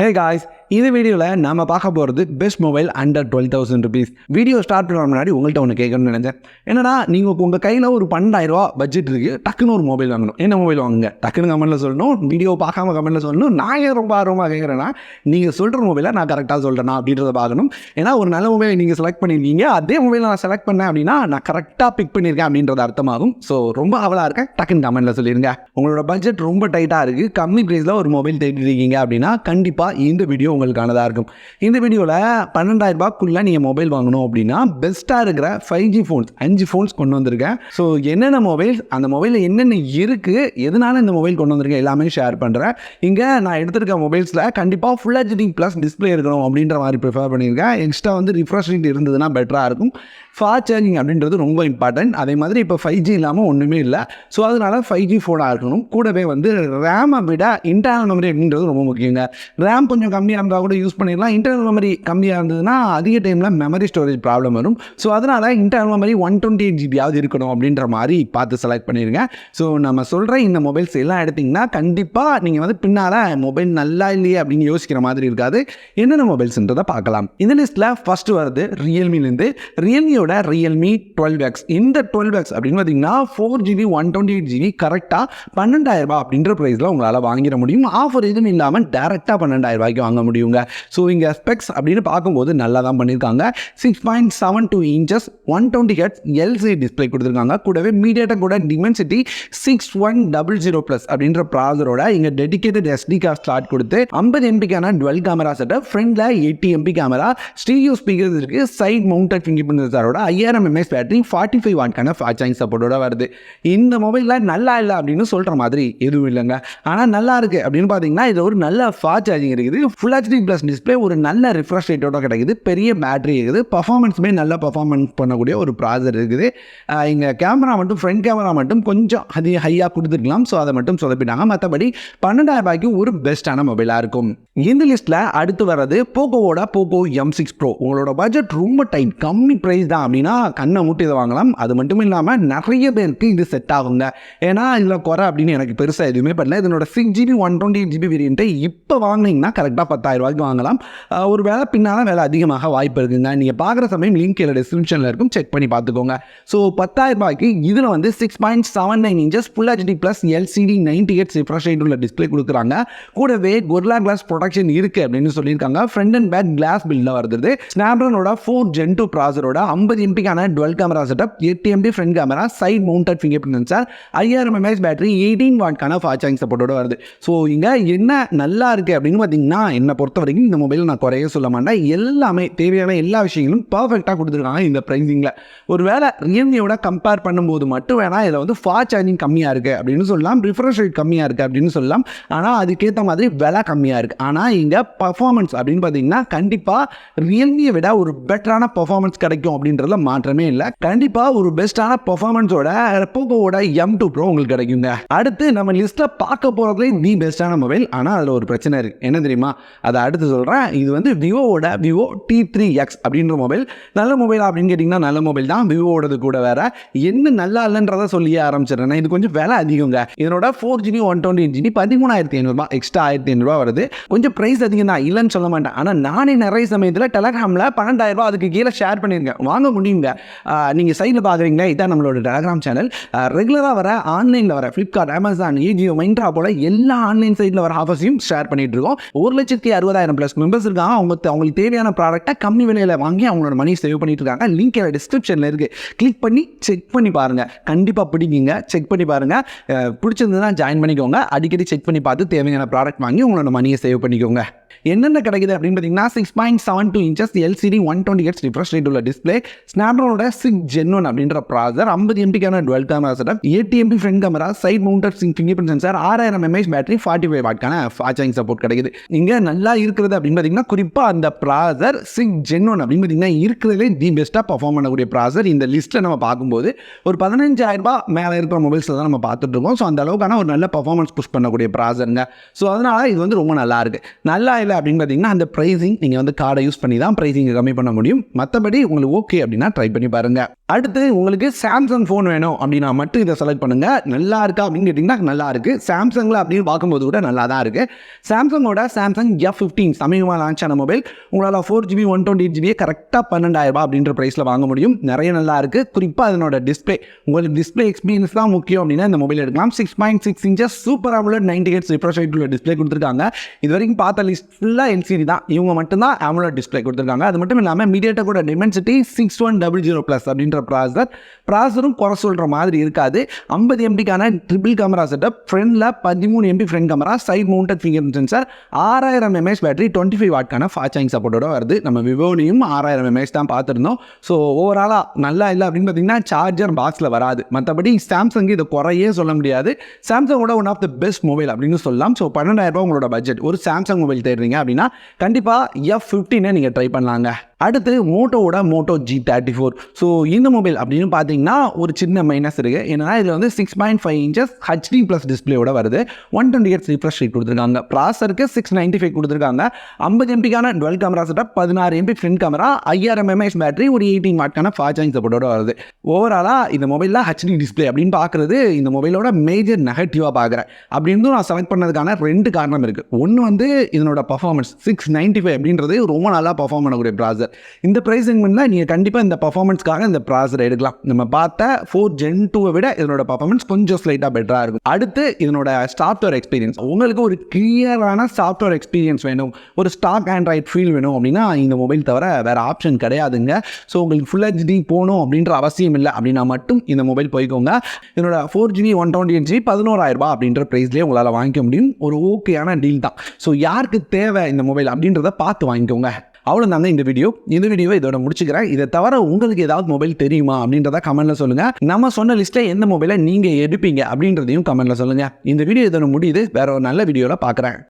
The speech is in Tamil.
ஹே காய்ஸ் இந்த வீடியோவில் நம்ம பார்க்க போகிறது best mobile under twelve thousand rupees video start பண்ண முன்னாடி உங்கள்கிட்ட ஒன்று கேட்கணும்னு நினச்சேன். என்னடா நீங்கள் உங்கள் கையில் ஒரு பன்னெண்டாயிரரூவா பட்ஜெட் இருக்குது டக்குன்னு ஒரு மொபைல் வாங்கணும். என்ன மொபைல் வாங்குங்க? டக்குன்னு கமெண்ட்டில் சொல்லணும் வீடியோ பார்க்காம கமெண்ட்டில் சொல்லணும். நான் ஏன் ரொம்ப ஆர்வமாக கேட்குறேன்னா நீங்கள் சொல்கிற மொபைலை நான் கரெக்டாக சொல்கிறேனா அப்படின்றத பார்க்கணும். ஏன்னா ஒரு நல்ல மொபைலை நீங்கள் செலக்ட் பண்ணியிருக்கீங்க அதே மொபைலை நான் செலக்ட் பண்ணேன் அப்படின்னா நான் கரெக்டாக பிக் பண்ணியிருக்கேன் அப்படின்றது அர்த்தமாகும். ஸோ ரொம்ப அவலாக இருக்கேன் டக்குன்னு கமெண்ட்டில் சொல்லிடுங்க உங்களோட பட்ஜெட் ரொம்ப டைட்டாக இருக்குது கம்மி ப்ரைஸில் ஒரு மொபைல் தேடிட்டு இருக்கீங்க அப்படின்னா கண்டிப்பாக இந்த வீடியோ உங்களுக்கானதாக இருக்கும். இந்த வீடியோவில் பன்னெண்டாயிரம் ரூபாய்க்குள்ளே நீங்கள் மொபைல் வாங்கணும் அப்படின்னா பெஸ்ட்டாக இருக்கிற ஃபைவ் ஜி ஃபோன்ஸ் அஞ்சு ஃபோன்ஸ் கொண்டு வந்திருக்கேன். ஸோ என்னென்ன மொபைல்ஸ் அந்த மொபைலில் என்னென்ன இருக்குது எதனால இந்த மொபைல் கொண்டு வந்திருக்கேன் எல்லாமே ஷேர் பண்ணுறேன் இங்கே நான் எடுத்திருக்க மொபைல்ஸில் கண்டிப்பாக ஃபுல் ஹெச்டி ப்ளஸ் டிஸ்பிளே இருக்கணும் அப்படின்ற மாதிரி ப்ரிஃபர் பண்ணியிருக்கேன். எக்ஸ்ட்ரா வந்து ரிஃப்ரெஷ் ரேட் இருந்ததுன்னா பெட்டராக இருக்கும். ஃபாஸ்ட் சார்ஜிங் அப்படின்றது ரொம்ப இம்பார்ட்டன்ட் அதே மாதிரி இப்போ ஃபைவ் ஜி இல்லாமல் ஒன்றுமே இல்லை. ஸோ அதனால் ஃபைவ் ஜி ஃபோனாக இருக்கணும். கூடவே வந்து ரேமை விட இன்டர்னல் மெமரி அப்படின்றது ரொம்ப முக்கியங்க. ரேம் கொஞ்சம் கம்மியாக இருந்தால் கூட யூஸ் பண்ணிடலாம். இன்டர்னல் மெமரி கம்மியாக இருந்ததுன்னா அதிக டைமில் மெமரி ஸ்டோரேஜ் ப்ராப்ளம் வரும். ஸோ அதனால் internal memory one twenty eight ஜிபியாவது இருக்கணும் அப்படின்ற மாதிரி பார்த்து செலக்ட் பண்ணிடுங்க ஸோ நம்ம சொல்கிற இந்த மொபைல்ஸ் எல்லாம் எடுத்திங்கன்னா கண்டிப்பாக நீங்கள் வந்து பின்னால் மொபைல் நல்லா இல்லையே அப்படின்னு யோசிக்கிற மாதிரி இருக்காது. என்னென்ன மொபைல்ஸ்ன்றதை பார்க்கலாம். இந்த லிஸ்ட்டில் ஃபஸ்ட்டு வருது ரியல்மிலேருந்து ரியல்மியோட ரியல்மி டுவெல் எக்ஸ் இந்த டுவெல் எக்ஸ் அப்படின்னு பார்த்தீங்கன்னா four GB one twenty eight GB கரெக்டாக பன்னெண்டாயிரம் அப்படின்ற ப்ரைஸில் உங்களால் வாங்கிட முடியும். ஆஃபர் எதுவும் இல்லாமல் டேரெக்டாக பன்னெண்டாயிரம் ரூபாய்க்கு வாங்க முடியுங்க. ஸோ இங்கே ஸ்பெக்ஸ் அப்படின்னு பார்க்கும்போது நல்லா தான் பண்ணியிருக்காங்க six point seven two inches one twenty HD LC display கொடுத்துருக்காங்க. கூடவே மீடியாட்ட கூட Dimensity six one double zero plus அப்படின்ற ப்ராசரோட இங்கே டெடிகேட்டட் எஸ்டி கார்டு ஸ்லாட் கொடுத்து ஐம்பது எம்பிக்கான dual camera setup ஃப்ரண்டில் eighty MP camera stereo speakers இருக்குது சைட் மவுண்டட் ஃபிங்கர் பிரிண்ட் சென்சாரோட ஐயாயிரம் எம்எஸ் பேட்டரி ஃபார்ட்டி ஃபைவ் வாட்கான ஃபாஸ்ட் சார்ஜிங் சப்போர்ட்டோட வருது. இந்த மொபைலில் நல்லா இல்லை அப்படின்னு சொல்கிற மாதிரி எதுவும் இல்லைங்க. ஆனால் நல்லா இருக்குது அப்படின்னு பார்த்தீங்கன்னா இது ஒரு நல்ல ஃபாஸ்ட் சார்ஜிங் இருக்குது. ஃபுல் ஹெச்டி ப்ளஸ் டிஸ்பிளே ஒரு நல்ல ரிஃப்ரெஷ் ரேட்டோட கிடைக்குது. பெரிய பேட்டரி இருக்குது. பர்ஃபார்மன்ஸுமே நல்ல பர்ஃபார்மன்ஸ் பண்ணக்கூடிய ஒரு ப்ராசர் இருக்குது. இங்கே கேமரா மட்டும் ஃப்ரண்ட் கேமரா மட்டும் கொஞ்சம் அதிக ஹையாக கொடுத்துருக்கலாம். ஸோ அதை மட்டும் சொதப்பிட்டாங்க. மற்றபடி பன்னெண்டாயிரம் ரூபாய்க்கு ஒரு பெஸ்ட்டான மொபைலாக இருக்கும். இந்த லிஸ்ட்டில் அடுத்து வர்றது போக்கோவோட போக்கோ எம் சிக்ஸ் ப்ரோ உங்களோட பட்ஜெட் ரொம்ப டைட் கம்மி ப்ரைஸ் தான் அப்படின்னா கண்ணை மூட்டி இதை வாங்கலாம். அது மட்டும் இல்லாமல் நிறைய பேருக்கு இது செட் ஆகுங்க. ஏன்னா இதில் குறை அப்படின்னு எனக்கு பெருசாக எதுவுமே பண்ணல. இதனோட six GB one twenty eight GB வேரியண்ட்டை இப்போ வாங்கினீங்கன்னா கரெக்டாக பத்தாயிரம் ரூபாய்க்கு வாங்கலாம். ஒரு வேலை பின்னால் வேலை அதிகமாக வாய்ப்பு இருக்குங்க. நீங்கள் பார்க்குற சமயம் லிங்க் கீழே டிஸ்கிரிப்ஷனில் இருக்கும். செக் பண்ணி பார்த்துக்கோங்க. ஸோ பத்தாயிரம் ரூபாய்க்கு இதில் வந்து six point seven nine inches full HD plus LCD ninety eight refresh rate உள்ள டிஸ்பிளே கொடுக்குறாங்க. கூடவே கொர்லா கிளாஸ் ப்ரொடக்ஷன் இருக்குது அப்படின்னு சொல்லியிருக்காங்க. ஃப்ரண்ட் அண்ட் பேக் கிளாஸ் பில்டில் வருது. ஸ்னாப்ட்ரானோட ஃபோர் ஜென் டூ ப்ராசரோட ஐம்பது எம்பிக்கான டுவெல் கேமரா செட்டப் எட்டு MP front camera side mounted finger print sensor ஐயாயிரம் எம்ஏஹெச் பேட்டரி எயிட்டீன் வாட்கான ஃபாஸ்ட் சார்ஜிங் சப்போர்ட்டோட வருது. ஸோ இங்கே என்ன நல்லா இருக்குது அப்படின்னு பார்த்தீங்கன்னா என்னை பொறுத்த வரைக்கும் இந்த மொபைல் நான் குறைய சொல்ல மாட்டேன். எல்லாமே தேவையான எல்லா விஷயங்களும் பர்ஃபெக்டாக கொடுத்துருக்காங்க இந்த ப்ரைஸிங்கில் ஒரு வேளை ரியல்மியோட கம்பேர் பண்ணும்போது மட்டும் வேணால் இதில் வந்து ஃபாஸ்ட் சார்ஜிங் கம்மியாக இருக்குது அப்படின்னு சொல்லலாம் ரிஃப்ரெஷ் ரேட் கம்மியாக இருக்குது அப்படின்னு சொல்லலாம். ஆனால் அதுக்கேற்ற மாதிரி விலை கம்மியாக இருக்குது ஆனால் இங்கே பர்ஃபார்மன்ஸ் அப்படின்னு பார்த்தீங்கன்னா கண்டிப்பாக ரியல்மியை விட ஒரு பெட்டரான பர்ஃபார்மன்ஸ் கிடைக்கும் அப்படின்றதுல மாற்றமே இல்லை. கண்டிப்பாக ஒரு பெஸ்ட்டான பர்ஃபார்மன்ஸோட போகோவோட எம் டூ ப்ரோ உங்களுக்கு கிடைக்குங்க. அடுத்து நம்ம லிஸ்ட்டில் பார்க்க போகிறதுலே தி பெஸ்ட்டான மொபைல் ஆனால் அதில் ஒரு பிரச்சனை இருக்குது என்ன தெரியுமா? அதை அடுத்து சொல்கிறேன் இது வந்து விவோவோட விவோ டி த்ரீ எக்ஸ் அப்படின்ற மொபைல் நல்ல மொபைல் அப்படின்னு கேட்டிங்கன்னா நல்ல மொபைல் தான். விவோவோடது கூட வேற. என்ன நல்லா இல்லைன்றதை சொல்லியே ஆரம்பிச்சிடுறேன். இது கொஞ்சம் விலை அதிகங்க. இதனோட four GB one twenty GB பதிமூணாயிரத்தி ஐநூறுபா எக்ஸ்ட்ரா ஆயிரத்தி ஐநூறுபா வருது. கொஞ்சம் ப்ரைஸ் அதிகம் தான். இல்லைன்னு சொல்ல மாட்டேன். ஆனால் நானே நிறைய சமயத்தில் டெலகிராமில் பன்னெண்டாயிரம் அதுக்கு கீழே ஷேர் பண்ணியிருக்கேன். வாங்க முடியுங்க. நீங்கள் சைடில் பார்க்குறீங்களா இதான் நம்மளோட டெலகிராம் சேனல் ரெகுலராக வர ஆன்லைனில் வர ஃப்ளிப்கார்ட் அமேசான் ஏஜியோ மைண்ட்ரா போல எல்லா ஆன்லைன் சைட்டில் வர ஆஃபர்ஸையும் ஷேர் பண்ணிகிட்ருக்கோம் இருக்கோம். ஒரு லட்சத்தி அறுபதாயிரம் ப்ளஸ் மெம்பர்ஸ் இருக்காங்க. அவங்க அவங்களுக்கு தேவையான ப்ராடக்டை கம்மி விலையில் வாங்கி அவங்களோட மணி சேவ் பண்ணிட்டு இருக்காங்க. லிங்க் டிஸ்கிரிப்ஷனில் இருக்குது கிளிக் பண்ணி செக் பண்ணி பாருங்கள் கண்டிப்பாக பிடிக்குங்க. செக் பண்ணி பாருங்கள் பிடிச்சிருந்ததுன்னா ஜாயின் பண்ணிக்கோங்க. அடிக்கடி செக் பண்ணி பார்த்து தேவையான ப்ராடக்ட் வாங்கி உங்களோட மணியை சேவ் பண்ணிக்கோங்க. என்னென்ன கிடைக்குது அப்படின்னு பார்த்தீங்கன்னா six point seven two inches LCD one twenty eight refresh rate உள்ள டிஸ்பிளே ஸ்னாப்ட்ரானோட சிக்ஸ் ஜென் ஒன் அப்படின்ற ப்ராசர் ஐம்பது எம்பிக்கான dual camera setup eighty MP front camera side mounted Singh finger print sensor ஆறாயிரம் எம்ஏஹெச் பேட்டரி ஃபார்ட்டி ஃபைவ் வாட்கான ஃபாஸ்டிங் சப்போர்ட் கிடைக்குது. இங்கே நல்லா இருக்கிறது அப்படின்னு பார்த்தீங்கன்னா குறிப்பாக அந்த ப்ராசர் சிக்ஸ் ஜென் ஒன் அப்படின்னு பார்த்தீங்கன்னா இருக்கிறதுலே தி பெஸ்ட்டாக பர்ஃபார்ம் பண்ணக்கூடிய ப்ராசர் இந்த லிஸ்ட்டில் நம்ம பார்க்கும்போது ஒரு பதினஞ்சாயிரம் ரூபாய் மேலே இருக்கிற மொபைல்ஸில் தான் நம்ம பார்த்துட்டு இருக்கோம். ஸோ அந்த அளவுக்கான ஒரு நல்ல பர்ஃபார்மன்ஸ் புஷ் பண்ணக்கூடிய ப்ராசருங்க ஸோ அதனால் இது வந்து ரொம்ப நல்லா இருக்குது நல்லா இல்லை அப்படின்னு பார்த்தீங்கன்னா அந்த ப்ரைஸிங் நீங்கள் வந்து கார்டை யூஸ் பண்ணி தான் ப்ரைஸிங்கை கம்மி பண்ண முடியும். மற்றபடி உங்களுக்கு ஓகே அப்படின்னா ட்ரை பண்ணி பாருங்கள் அடுத்து உங்களுக்கு சாம்சங் ஃபோன் வேணும் அப்படின்னா மட்டும் இதை செலக்ட் பண்ணுங்கள் நல்லா இருக்கா அப்படின்னு கேட்டிங்கன்னா நல்லா இருக்குது சாம்சங்கில் அப்படின்னு பார்க்கும்போது கூட நல்லா தான் இருக்குது சாம்சங்கோட சாம்சங் எஃப் ஃபிஃப்டீன் சமீபமாக லான்ச் ஆன மொபைல் உங்களால் four GB one twenty eight ஜிபியை கரெக்டாக பன்னெண்டாயிரம் ரூபாய் அப்படின்ற ப்ரைஸில் வாங்க முடியும். நிறைய நல்லா இருக்குது குறிப்பாக அதனோட டிஸ்பிளே உங்களுக்கு டிஸ்பிளே எக்ஸ்பீரியன்ஸ் தான் முக்கியம் அப்படின்னா இந்த மொபைல் எடுக்கலாம். Six point six inches super AMOLED ninety eight refresh உள்ள டிஸ்பிளே கொடுத்துருக்காங்க. இது வரைக்கும் பார்த்த லிஸ்ட் ஃபுல்லாக எல்சிடி தான். இவங்க மட்டும்தான் AMOLED டிஸ்பிளே கொடுத்துருக்காங்க. அது மட்டும் இல்லாமல் மீடியாட்ட கூட Dimensity six one double zero plus அப்படின்ற ப்ராசர் ப்ராசரும் குறை சொல்கிற மாதிரி இருக்காது. ஐம்பது எம்பிக்கான ட்ரிபிள் கேமரா செட்டப் ஃப்ரெண்டில் பதிமூணு MP front camera side mounted finger sensor ஆறாயிரம் எம்ஏஹெச் பேட்டரி டுவெண்ட்டி ஃபைவ் வாட்கான ஃபாஸ்ட் சார்ஜிங் சப்போர்ட்டோட வருது. நம்ம விவோலையும் ஆறாயிரம் எம்ஏஹெச் தான் பார்த்துருந்தோம். ஸோ ஓவராலாக நல்லா இல்லை அப்படின்னு பார்த்தீங்கன்னா சார்ஜர் பாக்ஸில் வராது. மற்றபடி சாம்சங் இதை குறையே சொல்ல முடியாது. சாம்சங்கோட one of the best mobile அப்படின்னு சொல்லலாம். ஸோ பன்னெண்டாயிரம் ரூபா உங்களோட பட்ஜெட் ஒரு சாம்சங் மொபைல் இருக்கிறீங்க அப்படின்னா கண்டிப்பாக எஃப் ஃபிஃப்டினை நீங்கள் ட்ரை பண்ணலாங்க. அடுத்து மோட்டோவோட Moto G thirty four so இந்த மொபைல் அப்படின்னு பார்த்தீங்கன்னா ஒரு சின்ன மைனஸ் இருக்குது என்னன்னா இதில் வந்து six point five inches HD plus டிஸ்பிளேயோட வருது. One twenty eight refresh rate கொடுத்துருக்காங்க. ப்ராசருக்கு சிக்ஸ் நைன்ட்டி ஃபைவ் கொடுத்துருக்காங்க. ஐம்பது எம்பிக்கான டுவெல் கேமரா செட்டப் பதினாறு எம்பி ஃப்ரண்ட் கேமரா ஐயாயிரம் எம்ஏஹெச் பேட்டரி ஒரு எயிட்டீன் வாட்கான ஃபாஸ்ட் சார்ஜிங் சப்போர்ட்டோட வருது. ஓவராலாக இந்த மொபைலில் ஹச்டி டிஸ்பிளே அப்படின்னு பார்க்குறது இந்த மொபைலோட மேஜர் நெகட்டிவாக பார்க்குறேன் அப்படின்னு நான் செலக்ட் பண்ணதுக்கான ரெண்டு காரணம் இருக்குது ஒன்று வந்து இதனோட பர்ஃபார்மன்ஸ் சிக்ஸ் நைன்ட்டி ஃபைவ் அப்படின்றது ரொம்ப நல்லா பர்ஃபார்ம் பண்ணக்கூடிய ப்ராசர் இந்த ப்ரைஸ் செக்மெண்ட்டில் நீங்கள் கண்டிப்பாக இந்த பர்ஃபார்மன்ஸ்க்காக இந்த ப்ராசர் எடுக்கலாம். நம்ம பார்த்த ஃபோர் ஜென் டூவை விட இதனோட பர்ஃபார்மன்ஸ் கொஞ்சம் ஸ்லைட்டாக பெட்டராக இருக்கும். அடுத்து இதனோட சாஃப்ட்வேர் எக்ஸ்பீரியன்ஸ் உங்களுக்கு ஒரு கிளியரான சாஃப்ட்வேர் எக்ஸ்பீரியன்ஸ் வேணும். ஒரு ஸ்டாக் ஆண்ட்ராய்ட் ஃபீல் வேணும் அப்படின்னா இந்த மொபைல் தவிர வேறு ஆப்ஷன் கிடையாதுங்க. ஸோ உங்களுக்கு ஃபுல் ஹெச்டி போகணும் அப்படின்ற அவசியம் இல்லை. அப்படின்னா மட்டும் இந்த மொபைல் போய்க்கோங்க. இதனோட four GB one twenty eight GB பதினோராயிரரூபா அப்படின்ற ப்ரைஸ்லேயே உங்களால் வாங்கிக்க முடியும். ஒரு ஓகேயான டீல் தான். ஸோ யாருக்கு தேவை இந்த மொபைல் அப்படின்றத பார்த்து வாங்கிக்கோங்க. அவ்வளோ தாங்க இந்த வீடியோ. இந்த வீடியோவை இதோட முடிச்சுக்கிறேன். இதை தவிர உங்களுக்கு ஏதாவது மொபைல் தெரியுமா அப்படின்றத கமெண்ட்ல சொல்லுங்க. நம்ம சொன்ன லிஸ்ட்டில் எந்த மொபைலை நீங்கள் எடுப்பீங்க அப்படின்றதையும் கமெண்ட்ல சொல்லுங்க. இந்த வீடியோ இதோட முடியுது. வேற ஒரு நல்ல வீடியோவில் பார்க்குறேன்